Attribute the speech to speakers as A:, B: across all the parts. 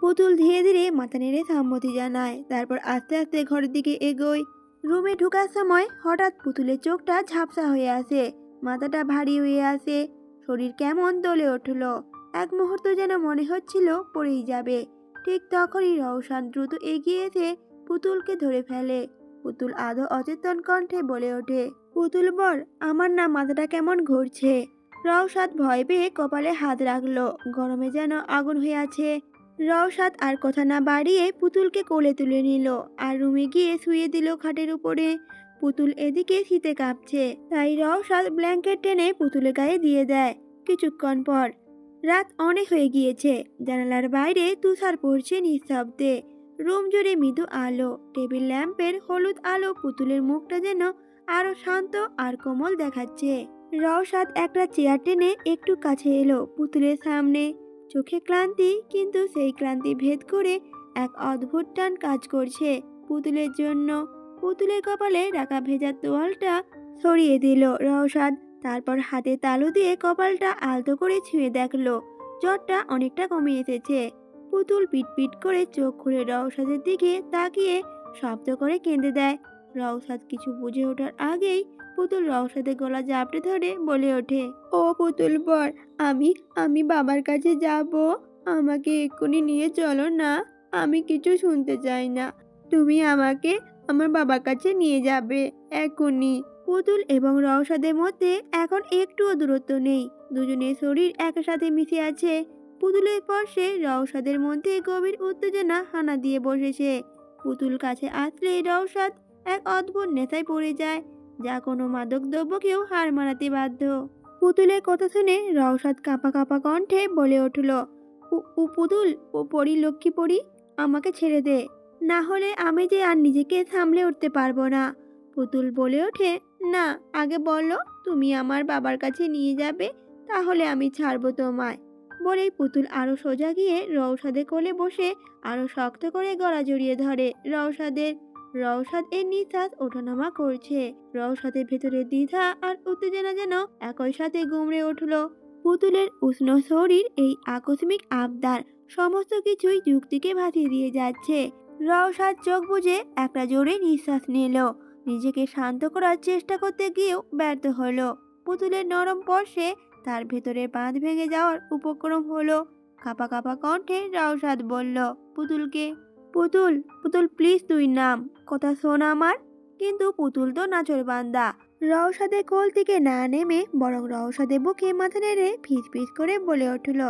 A: পুতুল ধীরে ধীরে মাথা নেড়ে সম্মতি জানায়। তারপর আস্তে আস্তে ঘরের দিকে এগোয়। রুমে ঢোকার সময় হঠাৎ পুতুলের চোখটা ঝাপসা হয়ে আসে। মাথাটা ভারী হয়ে আসে। শরীর কেমন দলে উঠল। এক মুহূর্ত যেন মনে হচ্ছিল পড়েই যাবে। ঠিক তখনই রওশান দ্রুত এগিয়ে এসে পুতুলকে ধরে ফেলে। পুতুল আদৌ অচেতন কণ্ঠে বলে ওঠে, পুতুল বর, আমার না মাথাটা কেমন ঘুরছে? রওশাদ ভয় পেয়ে কপালে হাত রাখল। গরমে যেন আগুন হয়ে আছে। রওশাদ আর কথা না বাড়িয়ে পুতুলকে কোলে তুলে নিল আর রুমে গিয়ে শুয়ে দিল খাটের উপরে। পুতুল এদিকে শীতে কাঁপছে, তাই রওশাদ ব্ল্যাঙ্কেট টেনে পুতুলের গায়ে দিয়ে দেয় কিছুক্ষণ পর। রাত অনেক হয়ে গিয়েছে, জানালার বাইরে তুষার পড়ছে নিঃশব্দে। রুম জুড়ে মৃদু আলো, টেবিল ল্যাম্পের হলুদ আলো পুতুলের মুখটা যেন আরও শান্ত আর কোমল দেখাচ্ছে। রওশাদ একটা চেয়ার টেনে একটু কাছে এলো পুতুলের সামনে। চোখে ক্লান্তি, কিন্তু সেই ক্লান্তি ভেদ করে এক অদ্ভুত টান কাজ করছে। পুতুলের জন্য, পুতুলের কপালে রাখা ভেজা তোয়ালটা সরিয়ে দিল রওশাদ তারপর হাতে তালু দিয়ে কপালটা আলতো করে ছুঁয়ে দেখল, জ্বরটা অনেকটা কমে এসেছে। পুতুল পিটপিট করে চোখ খুলে রওশাদের দিকে তাকিয়ে শব্দ করে কেঁদে দেয়। রওশাদ কিছু বুঝে ওঠার আগেই পুতুল রওশাদের গলা জাপটে ধরে বলে ওঠে, ও পুতুল বর, আমি আমি বাবার কাছে যাব। আমাকে এক্ষুনি নিয়ে চলো না। আমি কিছু শুনতে চাই না। তুমি আমাকে আমার বাবার কাছে নিয়ে যাবে। এখনই পুতুল এবং রওশাদের মধ্যে এখন একটুও দূরত্ব নেই। দুজনের শরীর একসাথে মিশে আছে। পুতুলের স্পর্শে রওশাদের মধ্যে গভীর উত্তেজনা হানা দিয়ে বসেছে। পুতুল কাছে আসলে রওশাদ এক অদ্ভুত নেশায় পড়ে যায়। যা কোনো মাদক দ্রব্যকেও হার মানাতে বাধ্য। পুতুলের কথা শুনে রওশাদ কাঁপা কাঁপা কণ্ঠে বলে উঠল "উ- উ পুতুল, ও পরি লক্ষ্মী পরি, আমাকে ছেড়ে দে। না হলে আমি যে আর নিজেকে সামলে উঠতে পারব না। পুতুল বলে ওঠে, না, আগে বলো, তুমি আমার বাবার কাছে নিয়ে যাবে, তাহলে আমি ছাড়বো তোমায়। বলেই পুতুল আরও সোজা গিয়ে রওশাদের কোলে বসে আরও শক্ত করে গলা জড়িয়ে ধরে রওশাদের। রওশাদ এর নিঃশ্বাস ওঠানামা করছে। রওশাদের ভেতরে দ্বিধা আর উত্তেজনা যেন একই সাথে গুমড়ে উঠল। পুতুলের উষ্ণ শরীর এই আকস্মিক আবদার সমস্ত কিছুই যুক্তিকে ভাসিয়ে দিয়ে যাচ্ছে। রওশাদ চোখ বুজে একটা জোরে নিঃশ্বাস নিল। নিজেকে শান্ত করার চেষ্টা করতে গিয়েও ব্যর্থ হলো। পুতুলের নরম স্পর্শে তার ভেতরে বাঁধ ভেঙে যাওয়ার উপক্রম হলো। কাপা কাপা কণ্ঠে রাওসাদ বলল, পুতুলকে পুতুল পুতুল প্লিজ তুই নাম। কথা শোন আমার। কিন্তু পুতুল তো নাচর বান্দা। রওসাদের কোল থেকে না নেমে বরং রওসাদের বুকে মাথা নেড়ে ফিস ফিস করে বলে উঠল,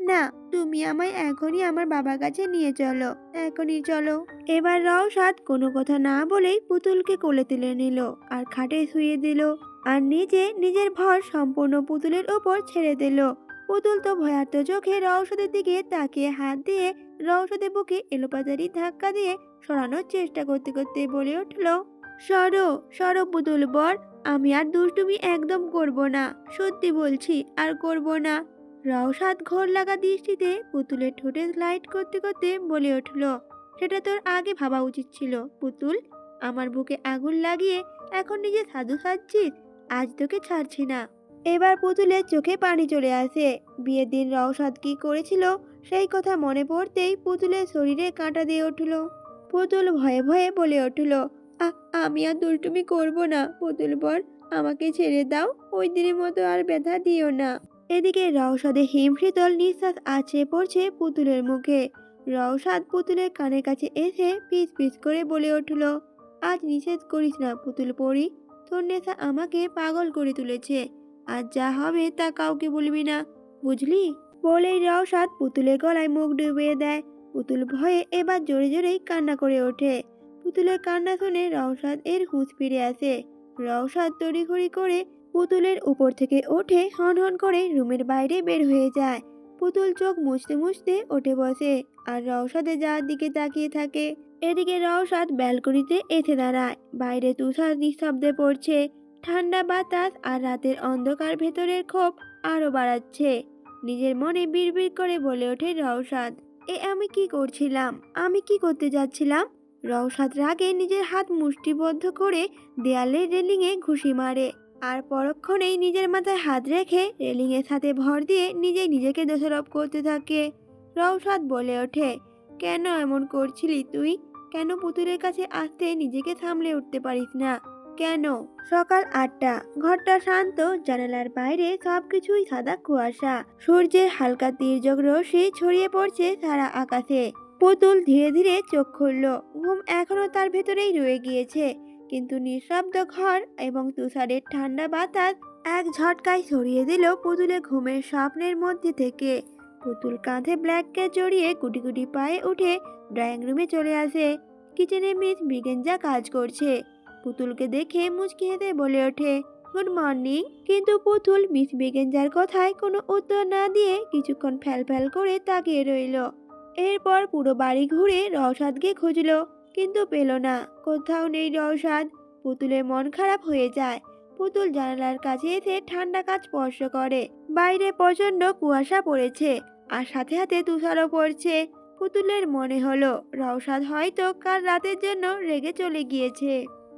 A: না, তুমি আমায় এখনই আমার বাবার কাছে নিয়ে চলো, এখনই চলো। এবার রওসাদ কোনো কথা না বলেই পুতুলকে কোলে তুলে নিল আর খাটে শুয়ে দিল আর নিজে নিজের ভর সম্পূর্ণ পুতুলের ওপর ছেড়ে দিল। পুতুল তো ভয়ার্ত চোখে রওশদের দিকে তাকিয়ে হাত দিয়ে রওশদের বুকে এলোপাতারি ধাক্কা দিয়ে সরানোর চেষ্টা করতে করতে বলে উঠল, সরো সরো পুতুল বর, আমি আর দুষ্টুমি একদম করব না, সত্যি বলছি আর করব না। রওশাদ ঘোর লাগা দৃষ্টিতে পুতুলের ঠোঁটে স্লাইড করতে করতে বলে উঠল, সেটা তোর আগে ভাবা উচিত ছিল, পুতুল। আমার বুকে আগুন লাগিয়ে এখন নিজে সাধু সাজছিস, আজ তোকে ছাড়ছি না। এবার পুতুলের চোখে পানি চলে আসে। বিয়ের দিন রওশাদ কি করেছিল সেই কথা মনে পড়তেই পুতুলের শরীরে কাঁটা দিয়ে উঠল। পুতুল ভয়ে ভয়ে বলে উঠল "আ- আমি আর দুলটুমি করব না। পুতুল বর, আমাকে ছেড়ে দাও। ওই দিনের মতো আর ব্যথা দিও না। এদিকে রওশাদে হিমশীতল নিঃশ্বাস আছে পড়ছে পুতুলের মুখে। রওশাদ পুতুলের কানের কাছে এসে পিস পিস করে বলে উঠল, আজ নিষেধ করিস না পুতুল পড়ি তোর নেশা আমাকে পাগল করে তুলেছে। আর যা হবে তা কাউকে বলবি না, বুঝলি? বলেই রওশাদ পুতুলের গলায় মুখ ডুবিয়ে দেয়। পুতুল ভয়ে এবার জোরে জোরেই কান্না করে ওঠে। পুতুলের কান্না শুনে রওশাদ এর হুঁশ ফিরে আসে। রওশাদ তড়িঘড়ি করে পুতুলের উপর থেকে ওঠে হন হন করে রুমের বাইরে বের হয়ে যায়। পুতুল চোখ মুছতে মুছতে ওঠে বসে আর রওশাদে যার দিকে তাকিয়ে থাকে। এদিকে রওশাদ ব্যালকনিতে এসে দাঁড়ায়। বাইরে তুষার নিঃশব্দে পড়ছে। ঠান্ডা বাতাস আর রাতের অন্ধকার ভেতরের ক্ষোভ আরও বাড়াচ্ছে। নিজের মনে বিড়বিড় করে বলে ওঠে রওশাদ। এ আমি কি করছিলাম? আমি কি করতে যাচ্ছিলাম? রওশাদ রাগে নিজের হাত মুষ্টিবদ্ধ করে দেয়ালের রেলিংয়ে ঘুষি মারে আর পরক্ষণেই নিজের মাথায় হাত রেখে রেলিংয়ের সাথে ভর দিয়ে নিজেই নিজেকে দোষারোপ করতে থাকে। রওশাদ বলে ওঠে, কেন এমন করছিলি তুই? কেন পুতুলের কাছে আসতে নিজেকে সামলে উঠতে পারিস না? কেন? সকাল আটটা। ঘরটা শান্ত, জানালার বাইরে সবকিছুই সাদা কুয়াশা। সূর্যের হালকা তীর্যক রশ্মি ছড়িয়ে পড়ছে সারা আকাশে। পুতুল ধীরে ধীরে চোখ খুলল। ঘুম এখনও তার ভেতরেই রয়ে গিয়েছে। কিন্তু নিঃশব্দ ঘর এবং তুষারের ঠান্ডা বাতাস এক ঝটকায় সরিয়ে দিল পুতুলের ঘুমের স্বপ্নের মধ্যে থেকে। পুতুল কাঁধে ব্ল্যাককে জড়িয়ে গুটি গুটি পায়ে উঠে ড্রয়িং রুমে চলে আসে। কিচেনে মিস মৃগেঞ্জা কাজ করছে। পুতুলকে দেখে মুচকি হেসে বলে ওঠে, গুড মর্নিং। কিন্তু পুতুল মিস মৃগেঞ্জার কথায় কোনো উত্তর না দিয়ে কিছুক্ষণ ফ্যাল ফ্যাল করে তাকিয়ে রইল। এরপর পুরো বাড়ি ঘুরে রওসাদকে খুঁজলো, কিন্তু পেল না। কোথাও নেই রওসাদ পুতুলের মন খারাপ হয়ে যায়। পুতুল জানালার কাছে এসে ঠান্ডা কাজ স্পর্শ করে। বাইরে প্রচণ্ড কুয়াশা পড়েছে আর সাথে সাথে তুষারও পড়ছে। পুতুলের মনে হলো রওসাদ হয়তো কাল রাতের জন্য রেগে চলে গিয়েছে।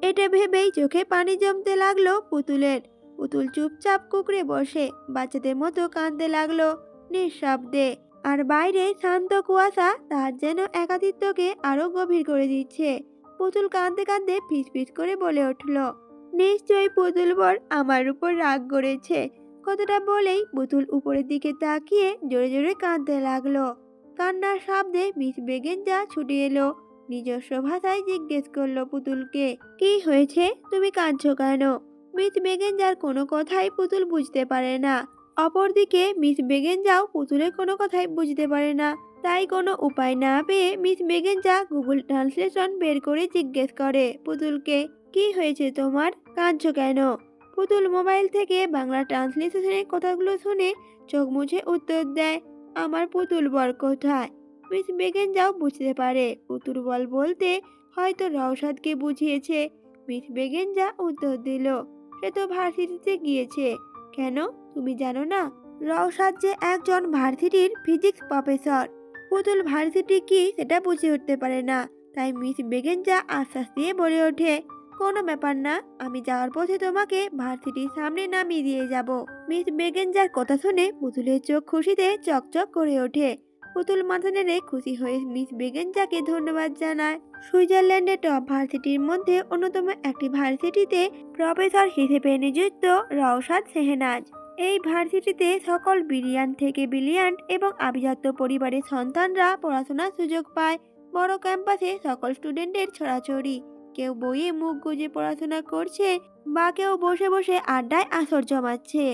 A: এটা ভেবেই চোখে পানি জমতে লাগল পুতুলের। পুতুল চুপচাপ কুকড়ে বসে, বাচ্চাদের মতো কাঁদতে লাগল নিঃশব্দে। আর বাইরে শান্ত কুয়াশা তার যেন একাকিত্বকে আরও গভীর করে দিচ্ছে। পুতুল কাঁদতে কাঁদতে ফিস ফিস করে বলে উঠল, নিশ্চয়ই পুতুল বর আমার উপর রাগ করেছে। কথাটা বলেই পুতুল উপরের দিকে তাকিয়ে জোরে জোরে কাঁদতে লাগল। কান্নার শব্দে মিস বেগেন যা ছুটে এলো। নিজস্ব ভাষায় জিজ্ঞেস করল পুতুলকে, কি হয়েছে? তুমি কাঁদছো কেন? মিস বেগেঞ্জার কোনো কথাই পুতুল বুঝতে পারে না। অপরদিকে, মিস বেগেন যাও পুতুলের কোনো কথাই বুঝতে পারে না। তাই কোনো উপায় না পেয়ে মিস বেগেন যা গুগল ট্রান্সলেশন বের করে জিজ্ঞেস করে পুতুলকে, কি হয়েছে তোমার? কাঁদছো কেন? পুতুল মোবাইল থেকে বাংলা ট্রান্সলেশনের কথাগুলো শুনে চোখ মুছে উত্তর দেয়, আমার পুতুল বর কোথায়? মিস বেগেঞ্জাও বুঝতে পারে। পুতুল বল বলতে হয়তো রওসাদকে বুঝিয়েছে। মিস বেগেঞ্জা উত্তর দিল, সে তো ভার্সিটিতে গিয়েছে। কেন? তুমি জানো না রওসাদ যে একজন ভার্সিটির ফিজিক্স প্রফেসর। পুতুল ভার্সিটি কি সেটা বুঝে উঠতে পারে না। তাই মিস বেগেঞ্জা আশ্বাস দিয়ে বলে ওঠে, কোনো ব্যাপার না, আমি যাওয়ার পথে তোমাকে ভার্সিটির সামনে নামিয়ে দিয়ে যাব। মিস বেগেঞ্জার কথা শুনে পুতুলের চোখ খুশিতে চকচক করে ওঠে। পুতুল মাথা নেড়ে খুশি হয়ে মিস বেগেঞ্জাকে ধন্যবাদ জানায়। সুইজারল্যান্ডের টপ ভার্সিটির মধ্যে অন্যতম একটি ভার্সিটিতে প্রফেসর হিসেবে নিযুক্ত রওশাদ সেহনাজ। এই ভার্সিটিতে সকল বিলিয়ান থেকে বিলিয়ান এবং আভিজাত্য পরিবারের সন্তানরা পড়াশোনার সুযোগ পায়। বড় ক্যাম্পাসে সকল স্টুডেন্টের ছড়াছড়ি। কেউ বইয়ে মুখ গুজে পড়াশোনা করছে, বা কেউ বসে বসে আড্ডায় আসর জমাচ্ছে।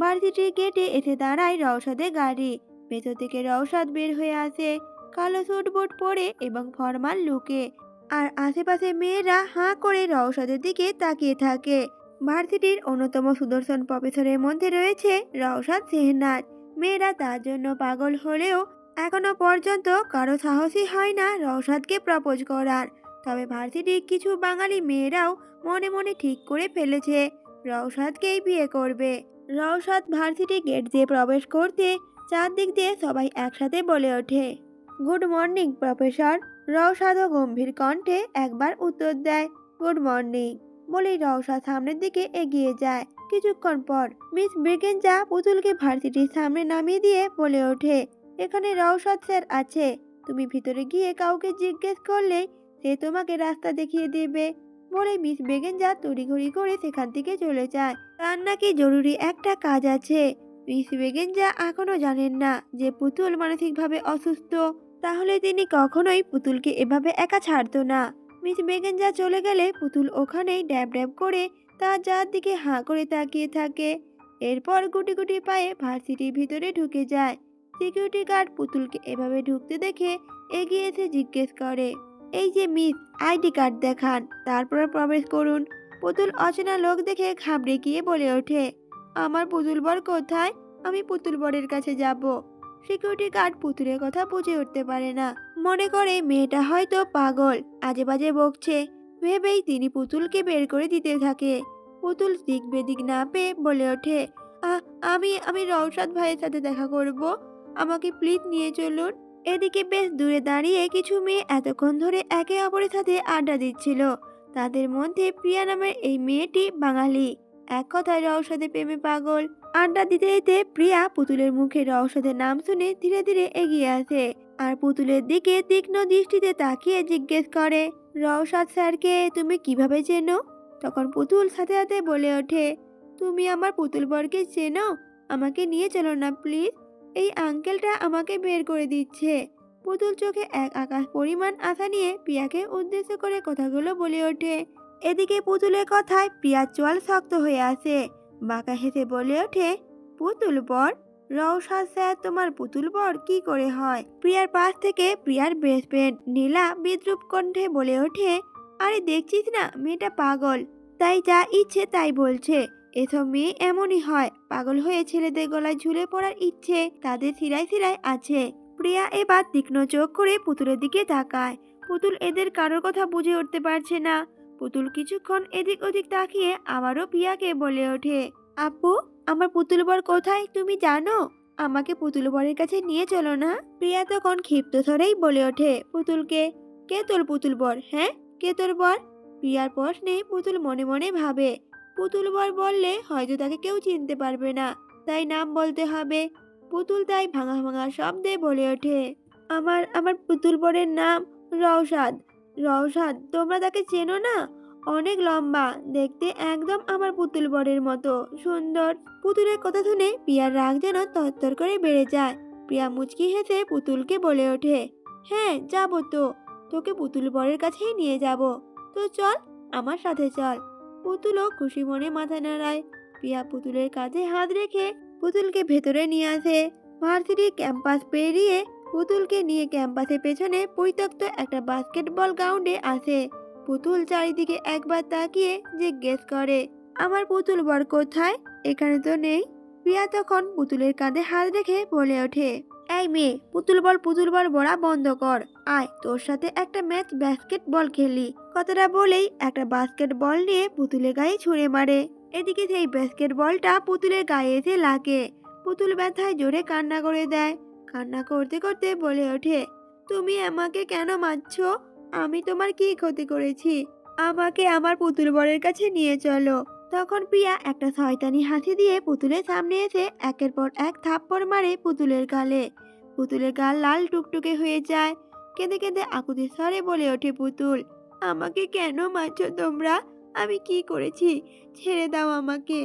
A: ভার্সিটির গেটে এসে দাঁড়ায় রওশাদের গাড়ি। ভেতর থেকে রওশাদ বের হয়ে আসে। কালো স্যুট বুট পরে এবং ফরমাল লুকে। আর আশেপাশে মেয়েরা হাঁ করে রওশাদের দিকে তাকিয়ে থাকে। ভার্সিটির অন্যতম সুদর্শন প্রফেসরের মধ্যে রয়েছে রওশাদ সেহনাজ মেয়েরা তার জন্য পাগল হলেও এখনও পর্যন্ত কারও সাহসী হয় না রওশাদকে প্রপোজ করার। তবে ভার্সিটির কিছু বাঙালি মেয়েরাও মনে মনে ঠিক করে ফেলেছে। রওশাদকেই বিয়ে করবে। রওশাদ ভার্সিটি গেট দিয়ে প্রবেশ করতে চারদিক দিয়ে সবাই একসাথে বলে ওঠে। Good morning, professor. রওশাদও গম্ভীর কণ্ঠে একবার উত্তর দেয়, গুড মর্নিং। বলেই রওশাদ সামনের দিকে এগিয়ে যায়। কিছুক্ষণ পর মিস ব্রিগেঞ্জা পুতুলকে ভার্সিটির সামনে নামিয়ে দিয়ে বলে ওঠে, এখানে রওশাদ স্যার আছে। তুমি ভিতরে গিয়ে কাউকে জিজ্ঞেস করলে সে তোমাকে রাস্তা দেখিয়ে দেবে। বলে মিস বেগেঞ্জা তড়িঘড়ি করে সেখান থেকে চলে যায়। তার নাকি জরুরি একটা কাজ আছে। মিস বেগেঞ্জা এখনও জানেন না যে পুতুল মানসিকভাবে অসুস্থ, তাহলে তিনি কখনোই পুতুলকে এভাবে একা ছাড়তো না। মিস বেগেঞ্জা চলে গেলে পুতুল ওখানেই ড্যাব ড্যাব করে তার যার দিকে হাঁ করে তাকিয়ে থাকে। এরপর গুটি গুটি পায়ে ভার্সিটির ভিতরে ঢুকে যায়। সিকিউরিটি গার্ড পুতুলকে এভাবে ঢুকতে দেখে এগিয়ে এসে জিজ্ঞেস করে, এই যে মিস, আইডি কার্ড দেখান, তারপর প্রবেশ করুন। পুতুল অচেনা লোক দেখে ঘাবড়ে গিয়ে বলে ওঠে আমার পুতুল বর কোথায়? আমি পুতুল বরের কাছে যাব। সিকিউরিটি গার্ড পুতুলের কথা বুঝে উঠতে পারে না। মনে করে মেয়েটা হয়তো পাগল আজে বাজে বকছে। ভেবেই তিনি পুতুলকে বের করে দিতে থাকে। পুতুল দিক বেদিক না পেয়ে বলে ওঠে, "আ- আমি আমি রওশাদ ভাইয়ের সাথে দেখা করব। আমাকে প্লিজ নিয়ে চলুন। এদিকে বেশ দূরে দাঁড়িয়ে কিছু মেয়ে এতক্ষণ ধরে একে অপরের সাথে আড্ডা দিচ্ছিল। তাদের মধ্যে প্রিয়া নামের এই মেয়েটি বাঙালি। এক কথায় রওশাদের প্রেমে পাগল। আড্ডা দিতে দিতে প্রিয়া পুতুলের মুখে রওশাদের নাম শুনে ধীরে ধীরে এগিয়ে আসে আর পুতুলের দিকে তীক্ষ্ণ দৃষ্টিতে তাকিয়ে জিজ্ঞেস করে, রওশাদ স্যারকে তুমি কীভাবে চেনো? তখন পুতুল সাথে সাথে বলে ওঠে, তুমি আমার পুতুল বরকে চেনো? আমাকে নিয়ে চলো না, প্লিজ। এই আঙ্কেলটা আমাকে বের করে দিচ্ছে। পুতুল চোখে এক আকাশ পরিমাণ আশা নিয়ে প্রিয়াকে উদ্দেশ্য করে কথাগুলো বলে ওঠে। এদিকে পুতুলের কথায় প্রিয়ার চোয়াল শক্ত হয়ে আসে। বাঁকা হেসে বলে ওঠে, পুতুল বর রওশাদ স্যার, তোমার পুতুল বর কি করে হয়? প্রিয়ার পাশ থেকে প্রিয়ার বেস্ট ফ্রেন্ড নীলা বিদ্রুপ কণ্ঠে বলে ওঠে, আরে দেখছিস না, মেয়েটা পাগল। তাই যা ইচ্ছে তাই বলছে। এসব মেয়ে এমনই হয়, পাগল হয়ে ছেলেদের গলায় ঝুলে পড়ার ইচ্ছে তাদের সিরায় সিরায় আছে। প্রিয়া এবার তীক্ষ্ণ চোখ করে পুতুলের দিকে তাকায়। পুতুল এদের কারোর কথা বুঝে উঠতে পারছে না। পুতুল কিছুক্ষণ এদিক ওদিক তাকিয়ে আবারও প্রিয়াকে বলে ওঠে, আপু, আমার পুতুল বর কোথায় তুমি জানো? আমাকে পুতুল বরের কাছে নিয়ে চলো না? প্রিয়া তখন ক্ষিপ্ত ধরেই বলে ওঠে, পুতুলকে? কে তোর পুতুল বর হ্যাঁ? কে তোর বর? প্রিয়ার প্রশ্নে পুতুল মনে মনে ভাবে, পুতুল বর বললে হয়তো তাকে কেউ চিনতে পারবে না, তাই নাম বলতে হবে। পুতুল তাই ভাঙা ভাঙা শব্দে বলে ওঠে, আমার আমার পুতুল বরের নাম রওশাদ। রওশাদ তোমরা তাকে চেনো না? অনেক লম্বা, দেখতে একদম আমার পুতুল বরের মতো। সুন্দর। পুতুলের কথা শুনে প্রিয়ার রাগ যেন তরতর করে বেড়ে যায়। প্রিয়া মুচকি হেসে পুতুলকে বলে ওঠে হ্যাঁ যাব তো। তোকে পুতুল বরের কাছেই নিয়ে যাব। তো চল, আমার সাথে চল। পুতুলও খুশি মনে মাথা নাড়ায়। প্রিয়া পুতুলের কাঁধে হাত রেখে পুতুলকে ভেতরে নিয়ে আসে। ভার্সিটি ক্যাম্পাস পেরিয়ে পুতুলকে নিয়ে ক্যাম্পাসের পেছনে পরিত্যক্ত একটা বাস্কেটবল গ্রাউন্ডে আসে পুতুল চারিদিকে একবার তাকিয়ে জিজ্ঞেস করে, আমার পুতুল বর কোথায়? এখানে তো নেই। প্রিয়া তখন পুতুলের কাঁধে হাত রেখে বলে ওঠে, এই মেয়ে, পুতুল বল পুতুল বল, বড়া, বন্ধ কর। আয়, তোর সাথে একটা ম্যাচ বাস্কেটবল খেলি। কথাটা বলেই একটা বাস্কেটবল নিয়ে পুতুলের গায়ে ছুঁড়ে মারে। এদিকে সেই বাস্কেটবলটা পুতুলের গায়ে এসে লাগে। পুতুল ব্যথায় জোরে কান্না করে দেয়। কান্না করতে করতে বলে ওঠে, তুমি আমাকে কেন মারছো? আমি তোমার কি ক্ষতি করেছি? আমাকে আমার পুতুল বরের কাছে নিয়ে চলো। তখন প্রিয়া একটা শয়তানি হাসি দিয়ে পুতুলের সামনে এসে একের পর এক থাপ্পড় মারে পুতুলের গালে। পুতুলের গাল লাল টুকটুকে হয়ে যায়। কেঁদে কেঁদে আকুতির স্বরে বলে ওঠে পুতুল, আমাকে কেন মারছো তোমরা? আমি কি করেছি? ছেড়ে দাও আমাকে।